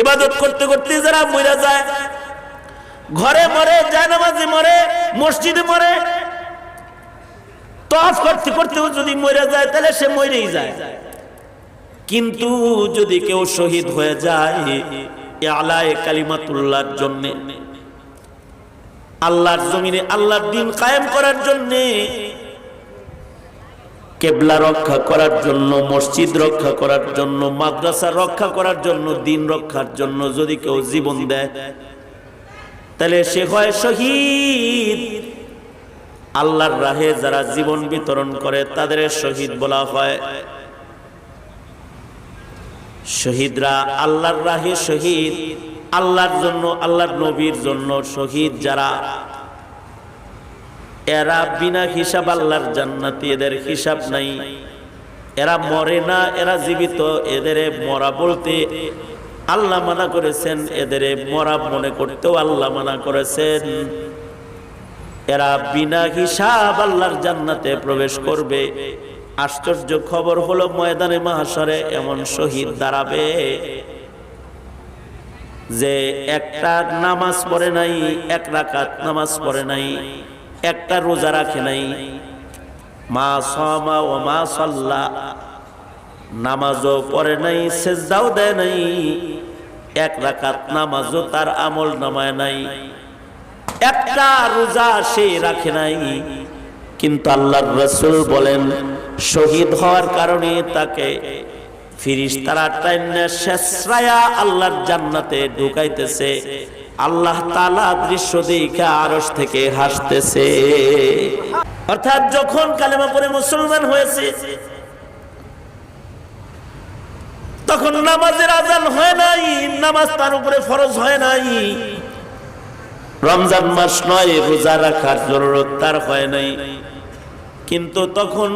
ইবাদত করতে করতে যারা মরে যায়, ঘরে মরে জায়নামাজে মরে, মসজিদে মরে তফ করতে করতেও যদি মরে যায়, তাহলে সে মরেই যায়। কিন্তু যদি কেউ শহীদ হয়ে যায় আলায় কালিমাতুল্লাহর জন্য, আল্লাহর জমিনে আল্লাহর দিন কায়েম করার জন্য কেবলা রক্ষা করার জন্য, মসজিদ রক্ষা করার জন্য, মাদ্রাসা রক্ষা করার জন্য, দিন রক্ষার জন্য যদি কেউ জীবন দেয়, তাহলে সে হয় শহীদ। আল্লাহর রাহে যারা জীবন বিতরণ করে, তাদের শহীদ বলা হয়। শহীদরা আল্লাহর রাহে শহীদ, আল্লাহর জন্য, আল্লাহর নবীর জন্য শহীদ যারা। এরা বিনা হিসাব আল্লাহর জান্নাতি, এদের হিসাব নাই। এরা মরে না, এরা জীবিত, এদের মরা বলতে আল্লাহ মানা করেছেন, এদের মরা মনে করতেও আল্লাহ মানা করেছেন। এরা বিনা হিসাব আল্লাহর জান্নাতে প্রবেশ করবে। আশ্চর্য খবর হলো, ময়দানে মাহাসরে এমন শহীদ দাঁড়াবে যে একটা নামাজ পড়ে নাই, এক রাকাত নামাজ পড়ে নাই। একটা রোজা রাখে নাই। মা সমা ও মা সাল্লা নামাজও পড়ে নাই, সেজদাও দেয় নাই। এক রাকাত নামাজও তার আমল নামায় নাই। একটা রোজা সে রাখে নাই। কিন্তু আল্লাহর রসুল বলেন, শহীদ হওয়ার কারণে তাকে শেষরায়া আল্লাহর জান্নাতে ঢুকাইতেছে। আল্লাহ তালা দৃশ্য আরস থেকে হাসতেছে। অর্থাৎ যখন কালেমা পরে মুসলমান হয়েছে, তখন নামাজের আজান হয় নাই, নামাজ তার উপরে ফরজ হয় নাই। রমজান মাস নয়, রোজা রাখার জরুরত তার হয় নাই। কিন্তু তখন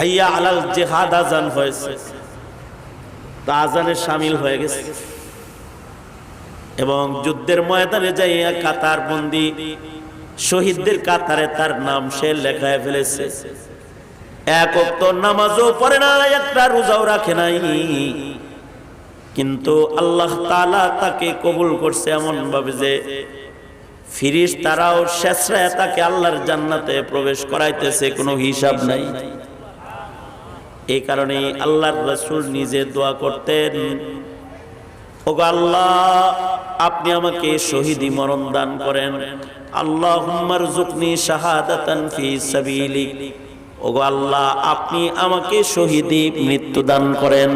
হাইয়া আলাল জেহাদ আজান হয়েছে। তা আজানে সামিল হয়ে গেছে। এবং যুদ্ধের ময়দানে যাইয়া কাতার বন্দি শহীদদের কাতারে তার নাম সে লেখায় ফেলেছে। এক অক্ত নামাজও পড়ে না একটা রোজাও রাখে নাই। কিন্তু আল্লাহ তালা তাকে কবুল করছে এমন ভাবে যে ফিরিস তারাও শেষরায় তাকে আল্লাহর জান্নাতে প্রবেশ করাইতেছে, কোনো হিসাব নাই। এই কারণে আল্লাহর রসুল নিজে দোয়া করতেন, ওগো আল্লাহ, আপনি আমাকে শহীদি মরণ দান করেন। আল্লাহ হুম্মার জুকনি শাহাদাতান ফি সাবিলিক ওগো আল্লাহ, আপনি আমাকে শহীদি মৃত্যু দান করেন।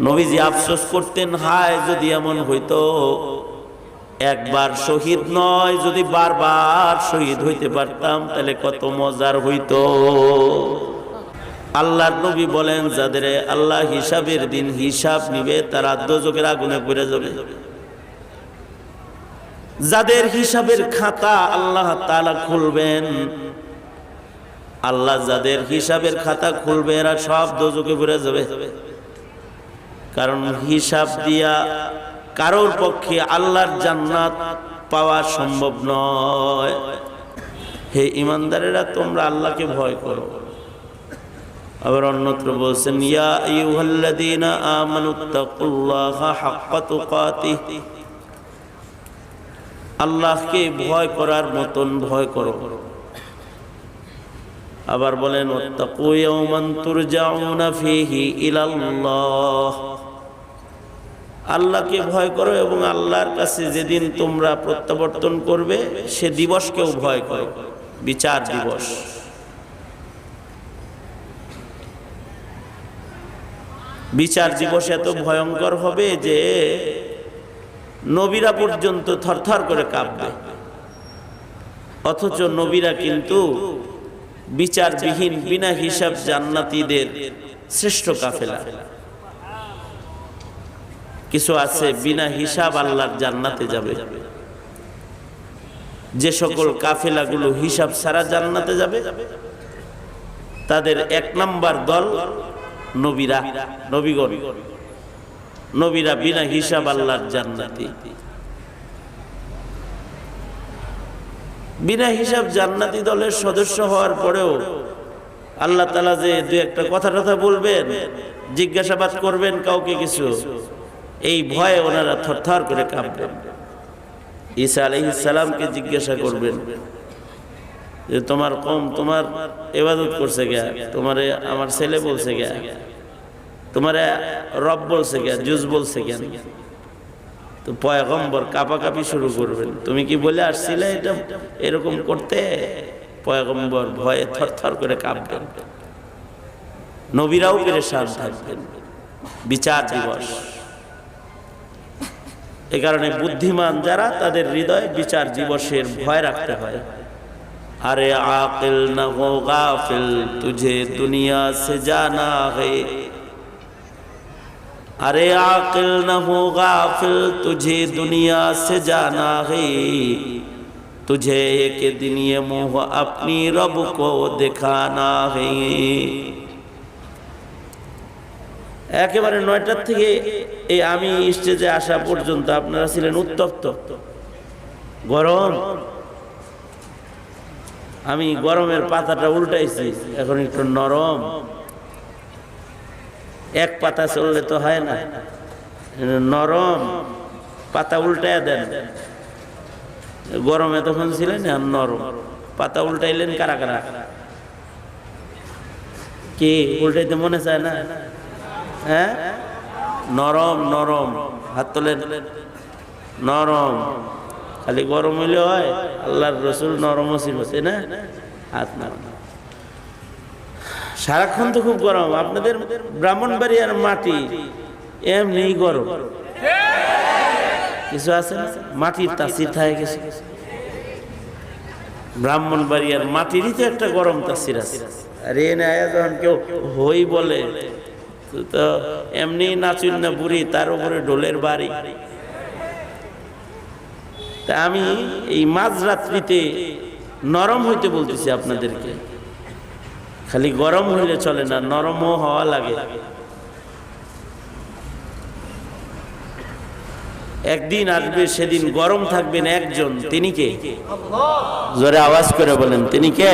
নবীজি আফসোস করতেন, হায়, যদি এমন হইতো, একবার শহীদ নয়, যদি বারবার শহীদ হইতে পারতাম, তাহলে কত মজার হইতো। আল্লাহর নবী বলেন, যাদের আল্লাহ হিসাবের দিন হিসাব নিবে, তারা দোজকের আগুনে পড়ে যাবে। যাদের হিসাবের খাতা আল্লাহ তালা খুলবেন, আল্লাহ যাদের হিসাবের খাতা খুলবে, এরা সব দোজকে পড়ে যাবে। কারণ হিসাব দিয়া কারোর পক্ষে আল্লাহর জান্নাত পাওয়া সম্ভব নয়। হে ইমানদারেরা, তোমরা আল্লাহকে ভয় করো। আবার অন্যত্র বলছেন, ইয়া আইয়ুহাল্লাযীনা আমানুত্তাকুল্লাহা হাক্কা তুকাতিহ। আল্লাহকে ভয় করার মতন ভয় করো। আবার বলেন, ওয়াত্তাকু ইয়াওমান তুরজাউনা ফীহি ইলাল্লাহ। আল্লাহকে ভয় করো এবং আল্লাহর কাছে যেদিন তোমরা প্রত্যাবর্তন করবে, সে দিবসকেও ভয় করো। বিচার দিবস। বিচার দিবস এত ভয়ঙ্কর হবে যে নবীরা পর্যন্ত থরথর করে কাঁপবে। অথচ নবীরা কিন্তু বিচারবিহীন বিনা হিসাব জান্নাতীদের শ্রেষ্ঠ কাফেলা। কিছু আছে, বিনা হিসাব আল্লাহর জান্নাতে যাবে। যে সকল কাফেলাগুলো হিসাব ছাড়া জান্নাতে যাবে, তাদের এক নাম্বার দল নবীরা, নবীগণ, নবীরা বিনা হিসাব আল্লাহর জান্নাতি। বিনা হিসাব জান্নাতি দলের সদস্য হওয়ার পরেও আল্লাহ তালা যে দু একটা কথা টথা বলবেন, জিজ্ঞাসাবাদ করবেন কাউকে কিছু, এই ভয়ে ওনারা থরথর করে কাঁপবেন। ঈসা আলহিসাল্লামকে জিজ্ঞাসা করবেন যে তোমার কম, তোমার এবাদত করছে গা তোমারে আমার ছেলে বলছে গা তোমারে রব বলছে গা জুজ বলছে কেন তো পয়গম্বর কাপাকাপি শুরু করবেন। তুমি কি বলে আসছিলে এটা? এরকম করতে? পয়গম্বর ভয়ে থরথর করে কাঁপবেন। নবীরাও পেরেশান থাকবেন। বিচার দিবস। এ কারণে বুদ্ধিমান যারা, তাদের হৃদয় বিচার দিবসের ভয় রাখতে হয়। अरे आकिल न हो गाफिल तुझे दुनिया से जाना है अरे आकिल न हो गाफिल तुझे दुनिया से जाना है तुझे एक दिन ये मोह अपनी रब को दिखाना है একেবারে নয়টার থেকে এই আমি স্টেজে আসা পর্যন্ত আপনারা ছিলেন উত্তপ্ত গরম আমি গরমের পাতাটা উল্টাইছি, এখন একটু নরম। এক পাতা চললে তো হয় না। নরম, পাতা উল্টায় দেন। গরমে তখন ছিলেন আর নরম। পাতা উল্টাইলেন কারা কারা? কি উল্টাইতে মনে চায় না? হ্যাঁ? নরম নরম। হাত তোলেন। নরম। খালি গরম হইলে হয়, আল্লাহর রসুল নরম ছিল তাই না? হাত নরম সারাক্ষণ তো খুব গরম, আপনাদের ব্রাহ্মণবাড়িয়ার মাটি এমনি গরম। কিছু আছে না? মাটির তাসির থাকে গেছে ব্রাহ্মণবাড়িয়ার মাটিরই তো একটা গরম তাসির আছে। আর এ না যখন কেউ হই বলে তো এমনি নাচুন না বুড়ি, তার উপরে ঢোলের বাড়ি। তা আমি এই মাঝরাত্রিতে নরম হইতে বলতেছি আপনাদেরকে। খালি গরম হইলে চলে না, নরমও হওয়া লাগে। একদিন আসবে, সেদিন গরম থাকবেন একজন, তিনি কে? জোরে আওয়াজ করে বলেন, তিনি কে?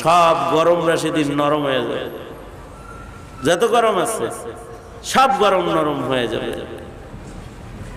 সব গরমরা সেদিন নরম হয়ে যাবে। যত গরম আছে, সব গরম নরম হয়ে যাবে।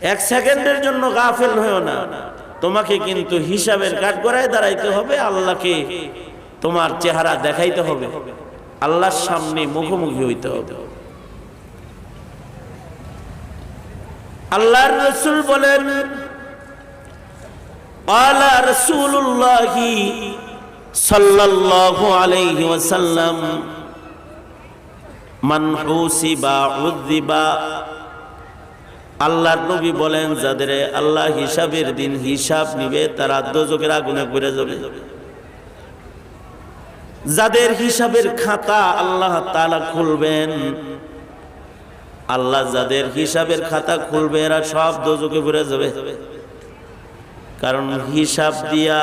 এক সেকেন্ডের জন্য গাফেল হয়েও না। তোমাকে কিন্তু হিসাবের গড়ায় দাঁড়াইতে হবে, আল্লাহকে তোমার চেহারা দেখাইতে হবে। আল্লাহর সামনে মুখোমুখি হইতে হবে। আল্লাহর রসুল বলেন, আলা রসুল্লাহি সাল্লাল্লাহু আলাইহি ওয়াসাল্লাম, মান হুসিবা আল্লাহর নবী বলেন, যাদের আল্লাহ হিসাবের দিন হিসাব নিবে, তারা দোজকের আগুনে পড়ে যাবে। যাদের হিসাবের খাতা আল্লাহ তালা খুলবেন, আল্লাহ যাদের হিসাবের খাতা খুলবে, এরা সব দোজকে পড়ে যাবে। কারণ হিসাব দিয়া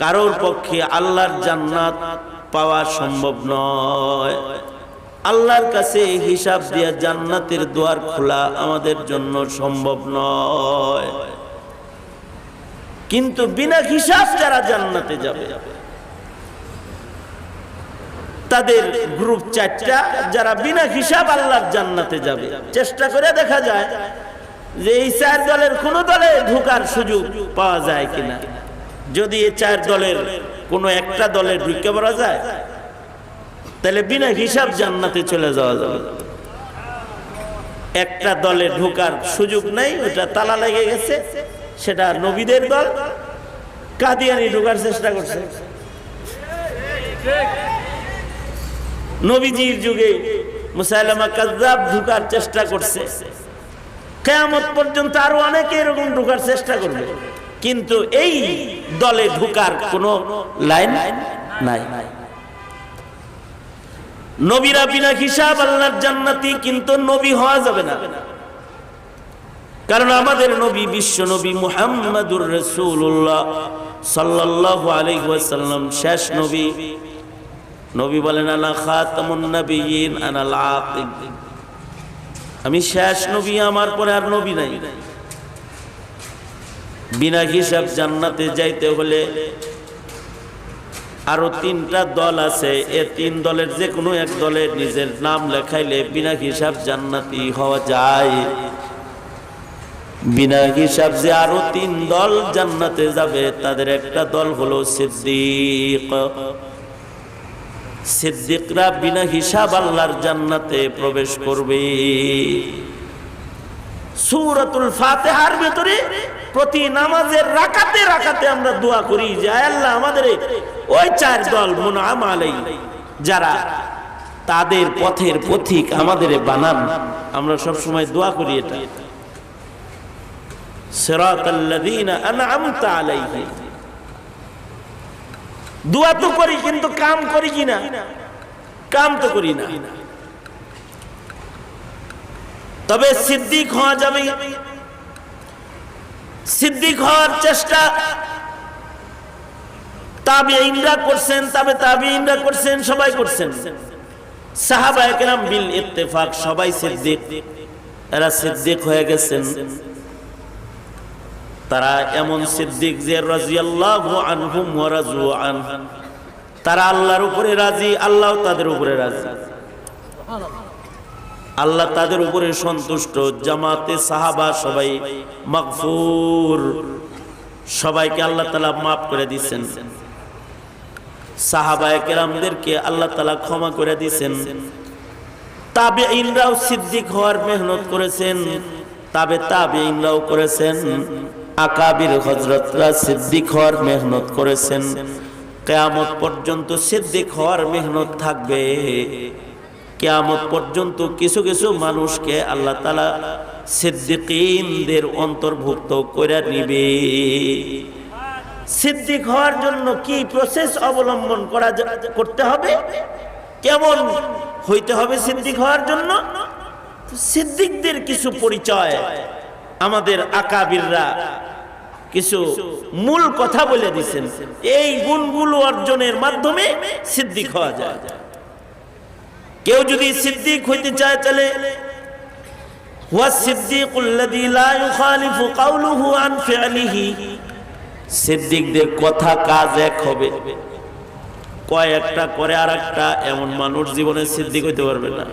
কারোর পক্ষে আল্লাহর জান্নাত পাওয়া সম্ভব নয়। আল্লাহর কাছে হিসাব দিয়া জান্নাতের দুয়ার খোলা আমাদের জন্য সম্ভব নয়। কিন্তু বিনা হিসাব যারা জান্নাতে যাবে, তাদের গ্রুপ চারটা, যারা বিনা হিসাব আল্লাহর জান্নাতে যাবে। চেষ্টা করে দেখা যায় যে এই চার দলের কোন দলে ঢুকার সুযোগ পাওয়া যায় কিনা। যদি এই চার দলের কোনো একটা দলে ঢুকে পড়া যায় তাহলে বিনা হিসাব জান্নাতে চলে যাওয়া যাবে। একটা দলে ঢোকার সুযোগ নাই, ওটা তালা লেগে গেছে, সেটা নবীদের দল, কাদিয়ানি ঢোকার চেষ্টা করছে। নবীজির যুগে মুসাইলামা কাজ্জাব ঢুকার চেষ্টা করছে। কেয়ামত পর্যন্ত আরও অনেকে এরকম ঢুকার চেষ্টা করবে। কিন্তু এই দলে ঢুকার কোনো লাইন নাই। নবীরা বিনা হিসাব আল্লাহর জান্নাতি, কিন্তু নবী হওয়া যাবে না। কারণ আমাদের নবী বিশ্ব নবী মুহাম্মাদুর সাল্লাল্লাহু আলাইহি ওয়াসাল্লাম, শেষ নবী। নবী বলেন আনা খাতামুন নবিয়িন আনাল আকিব আমি শেষ নবী, আমার পরে আর নবী নাই। বিনা হিসাব জান্নাতে যাইতে হলে আরও তিনটা দল আছে, এ তিন দলের যে কোনো এক দলের নিজের নাম লেখাইলে বিনা হিসাব জান্নাতি হওয়া যায়। বিনা হিসাব যে আরও তিন দল জান্নাতে যাবে, তাদের একটা দল হলো সিদ্দিক। সিদ্দিকরা বিনা হিসাব আল্লাহর জান্নাতে প্রবেশ করবে। সূরাতুল ফাতিহার ভিতরে প্রতি নামাজের রাকাতে রাকাতে আমরা দোয়া করি যে আল্লাহ আমাদের ওই চার দল আলাই যারা তাদের পথের পথিক আমাদের বানান। আমরা সব সময় দোয়া করি এটা। করি, কিন্তু কাম করি কিনা কাম তো করি না। তবে সিদ্দিক হওয়া যাবে সিদ্দিক হওয়ার চেষ্টা করছেন করছেন, সবাই করছেন। সবাই এরা হয়ে গেছেন। তারা এমন সিদ্দিক যে রাজিয়াল্লাহু আনহুম তারা আল্লাহর উপরে রাজি, আল্লাহ তাদের উপরে রাজি। আল্লাহ তাদের উপরে সন্তুষ্ট, জামাতে সাহাবা সবাই মাগফুর। সবাইকে আল্লাহ তালা মাফ করে দিচ্ছেন সাহাবা কেরামদেরকে আল্লাহ তালা ক্ষমা করে দিচ্ছেন তাবে ইনরাও সিদ্দিক হওয়ার মেহনত করেছেন। তবে তাবে ইনরাও করেছেন। আকাবির হজরতরা সিদ্দিক হওয়ার মেহনত করেছেন। কেয়ামত পর্যন্ত সিদ্দিক হওয়ার মেহনত থাকবে। কেয়ামত পর্যন্ত কিছু কিছু মানুষকে আল্লাহ তালা সিদ্দিকদের অন্তর্ভুক্ত করে নিবে। সিদ্দিক হওয়ার জন্য কি প্রসেস অবলম্বন করা করতে হবে? কেমন হইতে হবে সিদ্দিক হওয়ার জন্য? সিদ্দিকদের কিছু পরিচয় আমাদের আকাবিররা কিছু মূল কথা বলে দিচ্ছেন এই গুণগুলো অর্জনের মাধ্যমে সিদ্দিক হওয়া যায়। কেউ যদি সিদ্দিক হইতে চায় তাহলে সিদ্দিকদের কথা কাজ এক হবে। আর একটা এমন মানুষ জীবনে সিদ্দিক পারবে না।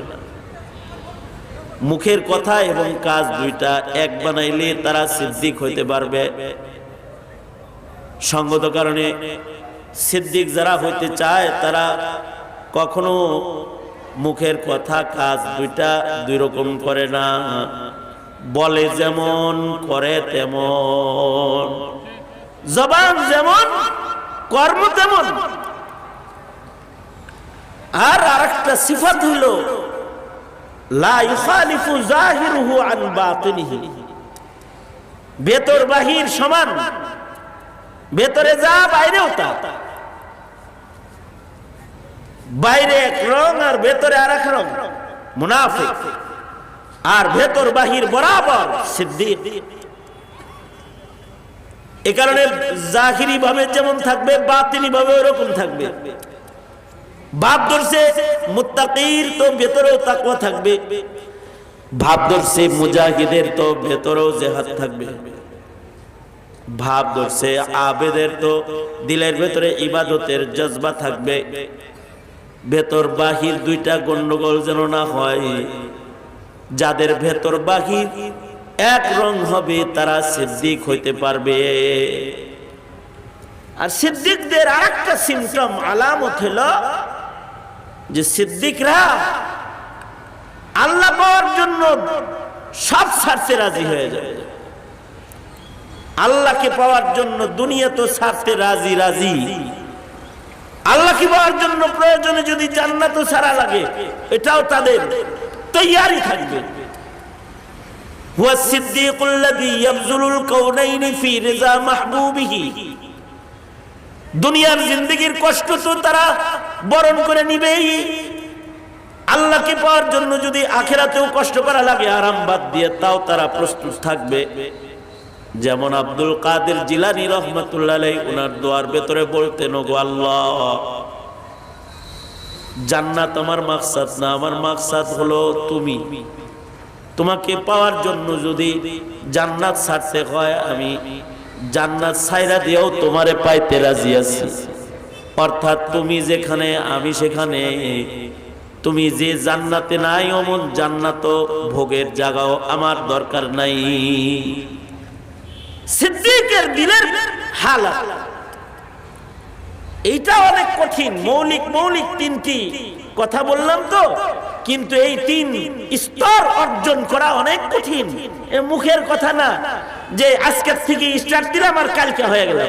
মুখের কথা এবং কাজ দুইটা এক বানাইলে তারা সিদ্দিক হইতে পারবে। সঙ্গত কারণে সিদ্দিক যারা হইতে চায়, তারা কখনো মুখের কথা কাজ দুইটা দুই রকম করে না। বলে যেমন, করে তেমন। জবান যেমন, কর্ম তেমন। আর আরেকটা সিফাত হইল ভেতর বাহির সমান, ভেতরে যা বাইরেও তা। বাইরে এক রং আর ভেতরে আর এক রং। মুনাফিক। আর ভেতর বাহির বরাবর সিদ্দিক। এ কারণে জাহিরি ভাবে যেমন থাকবে বাতিনি ভাবে ওরকম থাকবে। ভাব ধরছে মুত্তাকির তো ভেতরেও তাকওয়া থাকবে। ভাব ধরছে মুজাহিদের তো ভেতরেও জেহাদ থাকবে। ভাব ধরছে আবেদের তো দিলের ভেতরে ইবাদতের জজবা থাকবে। ভেতর বাহির দুইটা গন্ডগোল যেন না হয়। যাদের ভেতর বাহির এক রং হবে, তারা সিদ্দিক হইতে পারবে। আর সিদ্দিকদের আর একটা সিমটম আলামত হলো যে সিদ্দিকরা আল্লাহ পাওয়ার জন্য সব ছাড়তে রাজি হয়ে যায়। আল্লাহকে পাওয়ার জন্য দুনিয়া তো ছাড়তে রাজি রাজি। আল্লাহকে পাওয়ার জন্য প্রয়োজনে যদি জান্নাতও ছাড়া লাগে এটাও তাদের তৈয়ারি থাকবে هو الصديق الذي يبذل الكونين في رضا محبوبه দুনিয়ার জিন্দগির কষ্ট তো তারা বরণ করে নিবেই আল্লাহকে পাওয়ার জন্য যদি আখেরাতেও কষ্ট করা লাগে আরাম বাদ দিয়ে তাও তারা প্রস্তুত থাকবে যেমন আব্দুল কাদের জিলানি রহমতুল্লাহ ওনার দোয়ার ভেতরে বলতেন, ওগো আল্লাহ, জান্নাত আমার মাকসাদ না, আমার মাকসাদ হলো তুমি। তোমাকে পাওয়ার জন্য যদি জান্নাত ছাড়তে হয়, আমি জান্নাত ছাইরা দিয়েও তোমারে পাইতে রাজি আছি। অর্থাৎ তুমি যেখানে, আমি সেখানে। তুমি যে জান্নাতে নাই, অমন জান্নাত ভোগের জায়গাও আমার দরকার নাই। সিদ্দিকের দিলের হালাত। এইটা অনেক কঠিন, মৌলিক মৌলিক তিনটি কথা বললাম তো। কিন্তু এই তিন স্তর অর্জন করা অনেক কঠিন। এ মুখের কথা না, যে আজকের থেকে স্টার্ট দিলাম আর কালকে হয়ে গেল।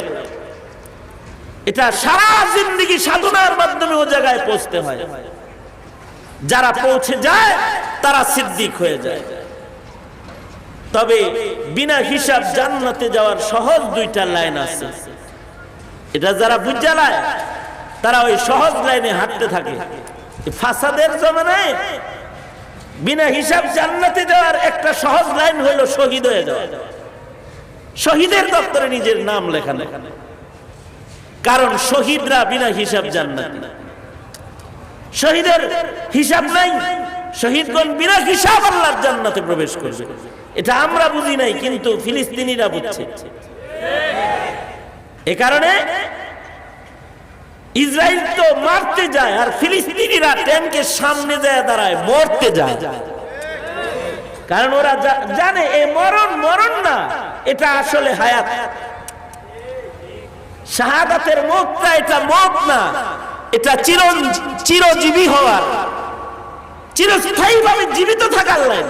এটা সারা জিন্দগি সাধনার মাধ্যমে ও জায়গায় পৌঁছতে হয়। যারা পৌঁছে যায়, তারা সিদ্দিক হয়ে যায়। তবে বিনা হিসাব জান্নাতে যাওয়ার সহজ দুইটা লাইন আছে। এটা যারা বুঝালায় তারা ওই সহজ লাইনে হাঁটতে থাকে। ফাসাদের জমানায় বিনা হিসাব জান্নাতে যাওয়ার একটা সহজ লাইন হইল শহীদ হয়ে যাওয়া। শহীদের দপ্তরে নিজের নাম লেখানো। কারণ শহীদরা বিনা হিসাব জান্নাতি। শহীদের হিসাব নাই, শহীদগণ বিনা হিসাব আল্লাহর জান্নাতে প্রবেশ করবে। এটা আমরা বুঝি নাই, কিন্তু ফিলিস্তিনিরা বুঝছে। এ কারণে ইসরায়েল তো মারতে যায় আর ফিলিস্তিনিরা ট্যাঙ্কের সামনে যায় দাঁড়ায়, মরতে যায়। কারণ ওরা জানে এই মরণ মরণ না, এটা আসলে হায়াত। শাহাদাতের মুখটা এটা মুখ না, এটা চির, চিরজীবী হওয়ার। চিরস্থায়ী ভাবে জীবিত থাকার লাইন।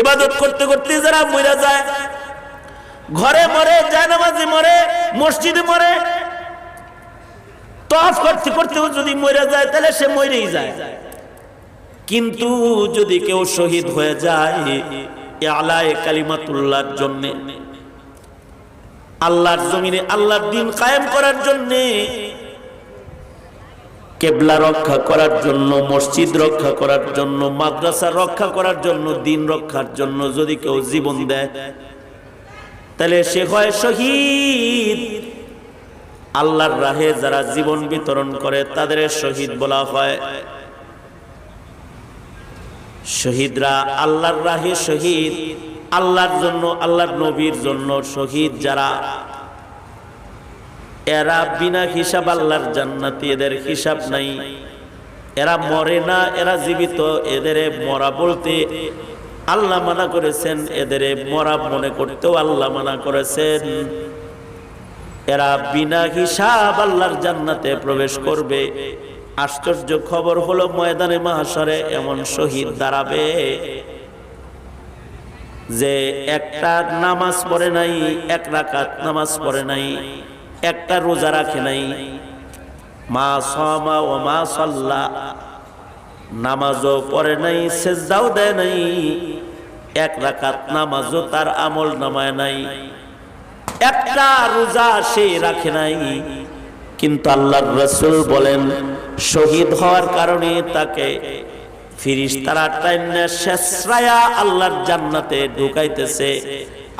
ইবাদত করতে করতে যারা মরে যায়, ঘরে মরে, জায়নামাজে মরে, মসজিদে মরে, তফ করতে করতেও যদি মরে যায়, তাহলে সে মরেই যায়। কিন্তু যদি কেউ শহীদ হয়ে যায় আলায় কালিমাতুল্লাহর জন্য, আল্লাহর জমিনে আল্লাহর দিন কায়েম করার জন্য কেবলা রক্ষা করার জন্য, মসজিদ রক্ষা করার জন্য, মাদ্রাসা রক্ষা করার জন্য, দিন রক্ষার জন্য যদি কেউ জীবন দেয়, তাহলে সে হয় শহীদ। আল্লাহর রাহে যারা জীবন বিতরণ করে, তাদের শহীদ বলা হয়। শহীদরা আল্লাহর রাহে শহীদ, আল্লাহর জন্য, আল্লাহর নবীর জন্য শহীদ যারা এরা বিনা হিসাব আল্লাহর জান্নাতি, এদের হিসাব নাই। এরা মরে না, এরা জীবিত, এদের মরা বলতে আল্লাহ মানা করেছেন, এদের মরা মনে করতেও আল্লাহ মানা করেছেন। এরা বিনা হিসাব আল্লাহর জান্নাতে প্রবেশ করবে। আশ্চর্য খবর হলো, ময়দানে মাহাসরে এমন শহীদ দাঁড়াবে যে একটা নামাজ পড়ে নাই, এক রাকাত নামাজ পড়ে নাই। একটা রোজা রাখে নাই। মা সমা ও মা সাল্লা নামাজও পড়ে নাই, সেজদাও দেয় নাই। এক রাকাত নামাজও তার আমল নামায় নাই। একটা রোজা সে রাখে নাই। কিন্তু আল্লাহর রসুল বলেন, শহীদ হওয়ার কারণে তাকে ফিরিস তারা টাইমে শেষরায়া আল্লাহর জান্নাতে ঢুকাইতেছে।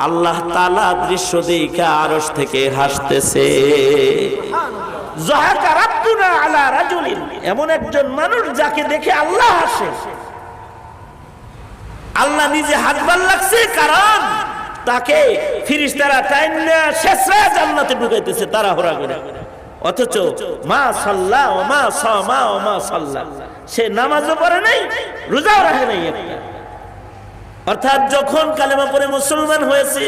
আল্লাহ তালা দৃশ্য দেখে আরস থেকে হাসতেছে। এমন একজন মানুষ যাকে দেখে আল্লাহ হাসে। আল্লাহ নিজে হাসবার লাগছে, কারণ তাকে ফিরিস্তারা টাইম শেষরায়া জান্নাতে ঢুকাইতেছে তারা হোরা করে। অথচ মা সাল্লাহ মা সাল্লাহ সে নামাজও পড়ে নাই, রোজাও রাখে নাই একটা। অর্থাৎ যখন কালেমা পরে মুসলমান হয়েছে,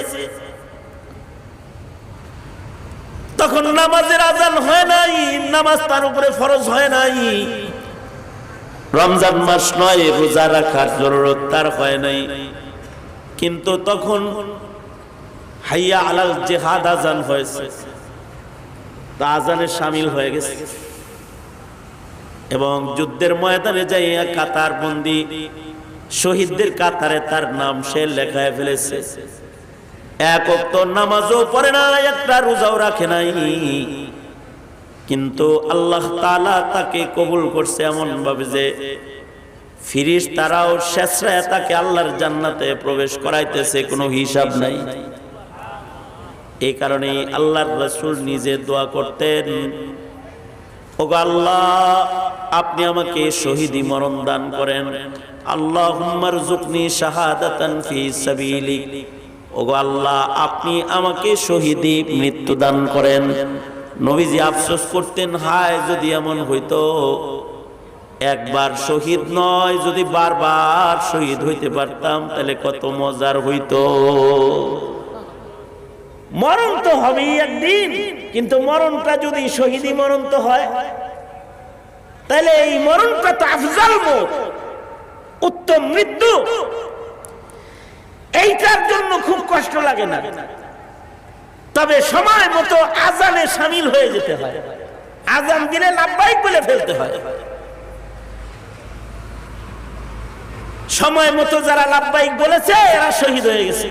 তখন নামাজের আজান হয় নাই, নামাজ তার উপরে ফরজ হয় নাই। রমজান মাস নয়, রোজা রাখার জরুরত তার হয় নাই। কিন্তু তখন হাইয়া আলাল জেহাদ আজান হয়েছে। তা আজানে সামিল হয়ে গেছে। এবং যুদ্ধের ময়দানে যাইয়া কাতার বন্দি শহীদদের কাতারে তার নাম সে লেখায় ফেলেছে। এক অক্ত নামাজও পড়ে না একটা রোজাও রাখে নাই। কিন্তু আল্লাহ তালা তাকে কবুল করছে এমন ভাবে যে ফিরিস তারাও শেষরায় তাকে আল্লাহর জান্নাতে প্রবেশ করাইতেছে, কোনো হিসাব নাই। এই কারণে আল্লাহর রসুল নিজে দোয়া করতেন, ওগো আল্লাহ, আপনি আমাকে শহীদি মরণ দান করেন। আল্লাহ হুম্মার জুকনি শাহাদাতান ফি সাবিলিক ওগো আল্লাহ, আপনি আমাকে শহীদি মৃত্যু দান করেন। নবীজি আফসোস করতেন, হায়, যদি এমন হইতো। একবার শহীদ নয়, যদি বারবার শহীদ হইতে পারতাম, তাহলে কত মজার হইতো। মরণ তো হবেই একদিন, কিন্তু মরণটা যদি শহীদি মরণ তো হয়, তাহলে এই মরণটা তো আফজাল মত উত্তম মৃত্যু। এইটার জন্য খুব কষ্ট লাগে না। তবে সময় মতো আজানে সামিল হয়ে যেতে হয়। আজান দিলে লাভবাহিক বলে ফেলতে হয়। সময় মতো যারা লাভবাহিক বলেছে, এরা শহীদ হয়ে গেছে।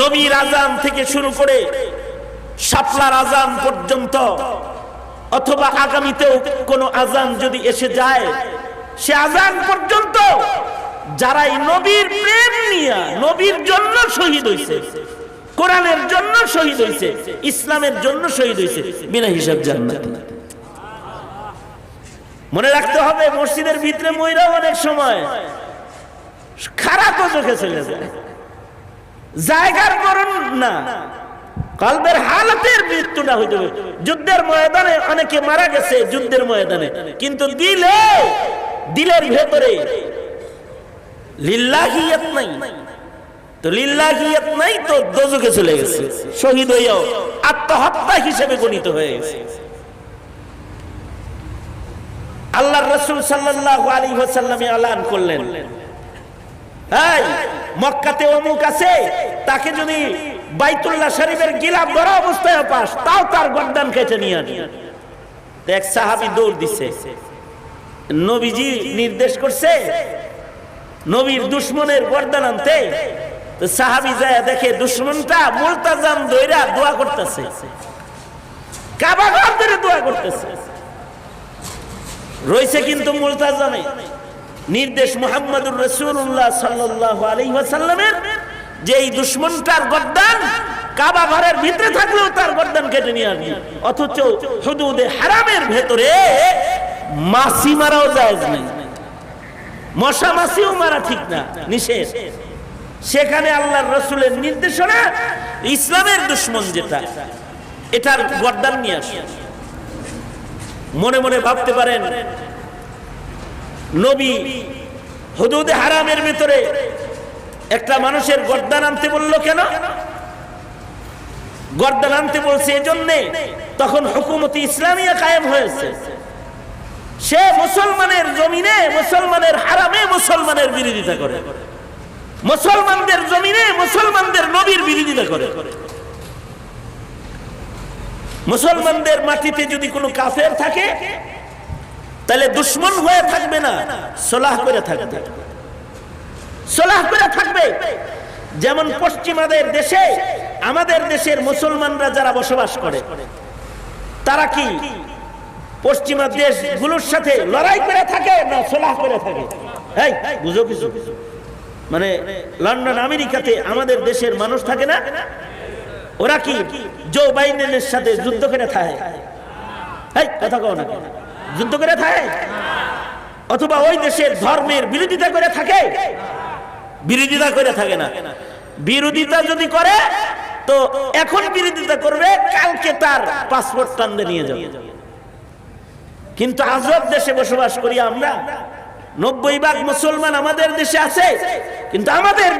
নবীর আজান থেকে শুরু করে শাপলার আজান পর্যন্ত অথবা আগামীতেও কোনো আজান যদি এসে যায়, সে আজান পর্যন্ত যারাই নবীর প্রেম নিয়ে নবীর জন্য শহীদ হয়েছে কোরআনের জন্য শহীদ হয়েছে ইসলামের জন্য শহীদ হয়েছে বিনা হিসাব জান্নাত। মনে রাখতে হবে, মসজিদের ভিতরে ময়রা অনেক সময় খারাপ চোখে চলে যায়। জায়গার করুন না। কলবের হালতের মৃত্যুটা হইতে হবে। যুদ্ধের ময়দানে অনেকে মারা গেছে যুদ্ধের ময়দানে। কিন্তু দিলে, দিলের ভেতরে লিল্লাহিয়াত নাই। তো লিল্লাহিয়াত নাই তো দোজকে চলে গেছে। শহীদ হইয়াও আত্মহত্যা হিসেবে গণিত হয়ে গেছে। আল্লাহ রসুল সাল্লাল্লাহু আলাইহি ওয়াসাল্লামে এলান করলেন। মক্কাতে অমুক আছে, তাকে যদি বাইতুল্লাহ শরীফের গিলাপ ধরা অবস্থায় পাস তাও তার গর্দান কেটে নিয়ে এক সাহাবি দৌড় দিছে। নবীজি নির্দেশ করছে, নবীর দুশ্মনের গর্দান আনতে। সাহাবি যায়, দেখে দুশ্মনটা মুলতাজাম দইরা দোয়া করতেছে। কাবা ঘর ধরে দোয়া করতেছে। রয়েছে কিন্তু মুলতাজামে। নির্দেশ মোহাম্মদুর রসুল্লাহ সাল্লাহ আলহিহাসাল্লামের যে এই দুশ্মনটার গদ্দান কাবা ঘরের ভিতরে থাকলেও তার গদ্দান কেটে নিয়ে আসবি। অথচ হুদুদে হারামের ভেতরে মাসি মারাও যায় নেই। মশা মাসিও মারা ঠিক না, নিষেধ। সেখানে আল্লাহর রসুলের নির্দেশনা ইসলামের দুশ্মন যেটা, এটার গদ্দান নিয়ে আসে। মনে মনে ভাবতে পারেন, নবী হুদুদে হারামের ভিতরে একটা মানুষের গর্দান আনতে বলল কেন? গর্দান আনতে বলছে এজন্যে তখন হুকুমতি ইসলামিয়া কায়েম হয়েছে। সে মুসলমানের জমিনে, মুসলমানের হারামে মুসলমানের বিরোধিতা করে। মুসলমানদের জমিনে মুসলমানদের নবীর বিরোধিতা করে। মুসলমানদের মাটিতে যদি কোনো কাফের থাকে, তাহলে দুশ্মন হয়ে থাকবে না, সোলাহ করে থাকবে। সোলাহ করে থাকবে। যেমন পশ্চিমাদের দেশে, আমাদের দেশের মুসলমানরা যারা বসবাস করে, তারা কি পশ্চিমা দেশগুলোর সাথে লড়াই করে থাকে না সোলাহ করে থাকে? এই বুঝো কিছু। মানে লন্ডন, আমেরিকাতে আমাদের দেশের মানুষ থাকে না? ওরা কি জো বাইডেনের সাথে যুদ্ধ করে থাকে? এই কথা কও না। যুদ্ধ করে থাকে? অথবা ওই দেশের ধর্মের বিরোধিতা করে থাকে? বিরোধিতা করে থাকে না। বিরোধিতা যদি করে, তো এখন বিরোধিতা করবে, কালকে তার পাসপোর্ট টানতে নিয়ে যাবে। কিন্তু আজব দেশে বসবাস করি আমরা। নব্বই ভাগ মুসলমান আমাদের দেশে আছে, কিন্তু আমাদের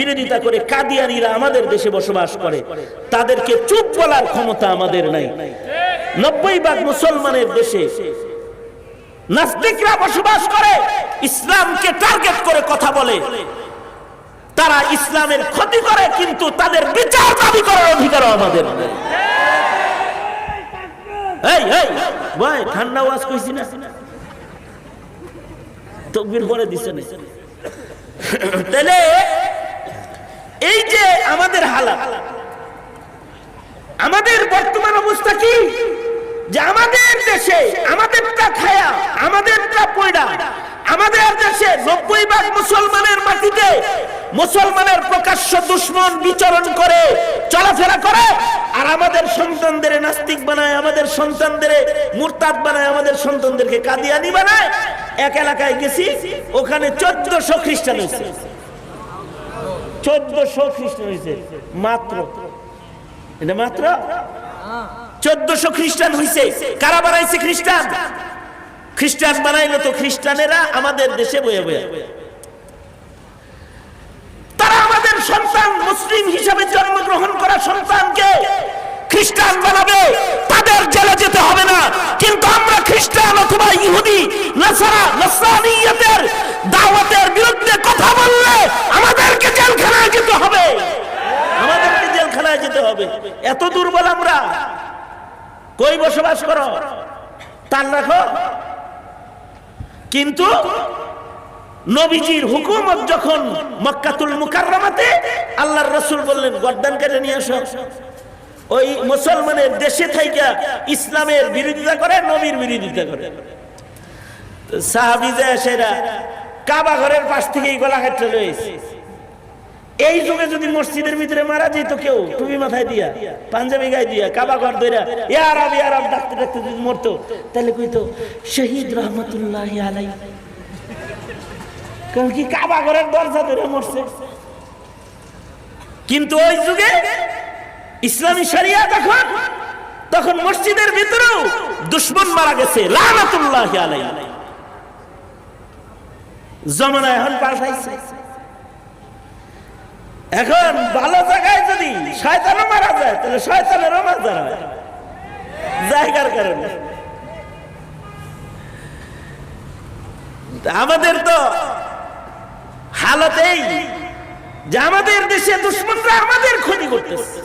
বিরোধিতা করে কাদিয়ানিরা আমাদের দেশে বসবাস করে। তাদেরকে চুপ বলার ক্ষমতা আমাদের নাই। নব্বই ভাগ মুসলমানের দেশে নাস্তিকরা বসবাস করে, ইসলামকে টার্গেট করে কথা বলে। তারা ইসলামের ক্ষতি করে, কিন্তু তাদের বিচার দাবি করার অধিকার আমাদের। এই ঠান্ডা ওয়াজ কইছি না? তকবির করে না? তাহলে, এই যে আমাদের হালাত, আমাদের বর্তমান অবস্থা কি? যে আমাদের দেশে, আমাদেরটা খায়া আমাদেরটা পয়ডা আমাদের দেশে নব্বই ভাগ মুসলমানের মাটিতে মুসলমানের প্রকাশ্য দুশ্মন বিচরণ করে, চলাফেরা করে, আর আমাদের সন্তানদের নাস্তিক বানায়, আমাদের সন্তানদের মুরতাদ বানায়, আমাদের সন্তানদেরকে কাদিয়ানি বানায়। এক এলাকায় গেছি, ওখানে চোদ্দশো খ্রিস্টান হয়েছে। চোদ্দশো খ্রিস্টান হয়েছে, মাত্র। এটা মাত্র? চোদ্দশো খ্রিস্টান হয়েছে কারা বানাইছে খ্রিস্টান? খ্রিস্টান বানাইলো তো খ্রিস্টানেরা আমাদের দেশে বয়ে বয়ে। তারা আমাদের সন্তান মুসলিম হিসাবে জন্মগ্রহণ করা সন্তানকে খ্রিস্টান বানাবে। তাদের জেলে যেতে হবে না। কিন্তু আমরা খ্রিস্টান অথবা ইহুদি, নাসারা নাসরানিয়তের দাওয়াতের বিরুদ্ধে কথা বললে আমাদেরকে জেলখানায় যেতে হবে। আমাদেরকে জেলখানায় যেতে হবে। এত দুর্বল আমরা। কই বসবাস করো? তার রাখো। কিন্তু নবীজির হুকুমত যখন মক্কাতুল মুকাররমাতে আল্লাহর রাসূল বললেন, গর্দান কেটে নিয়ে আসো ওই মুসলমানের দেশে থাইকা ইসলামের বিরোধিতা করে, নবীর বিরোধিতা করে। তো সাহাবী যে সেরা কাবা ঘরের পাশ থেকেই গলা কাটতে রয়েছে। এই যুগে যদি মসজিদের ভিতরে মারা যেত কেউ টুপি মাথায় দিয়া, পাঞ্জাবি গায়ে দিয়া, কাবা ঘর ধইরা ইয়ার আব ইয়ার ডাকতে ডাকতে যদি মরতো তাহলে কইতো, শহীদ রহমতুল্লাহ আলাই কারণ কি কাবা ঘরের দরজা ধরে মরছে? কিন্তু ওই যুগে ইসলামী শরিয়া তখন তখন মসজিদের ভিতরেও দুশ্মন মারা গেছে, লানাতুল্লাহ আলাই জমানা এখন পাল্টাইছে। এখন ভালো জায়গায় যদি শয়তানও মারা যায়, তাহলে শয়তানেরও মাজার হয়। জায়গার কারণে। আমাদের তো হালতেই যে আমাদের দেশে দুশ্মনরা আমাদের ক্ষতি করতেছে।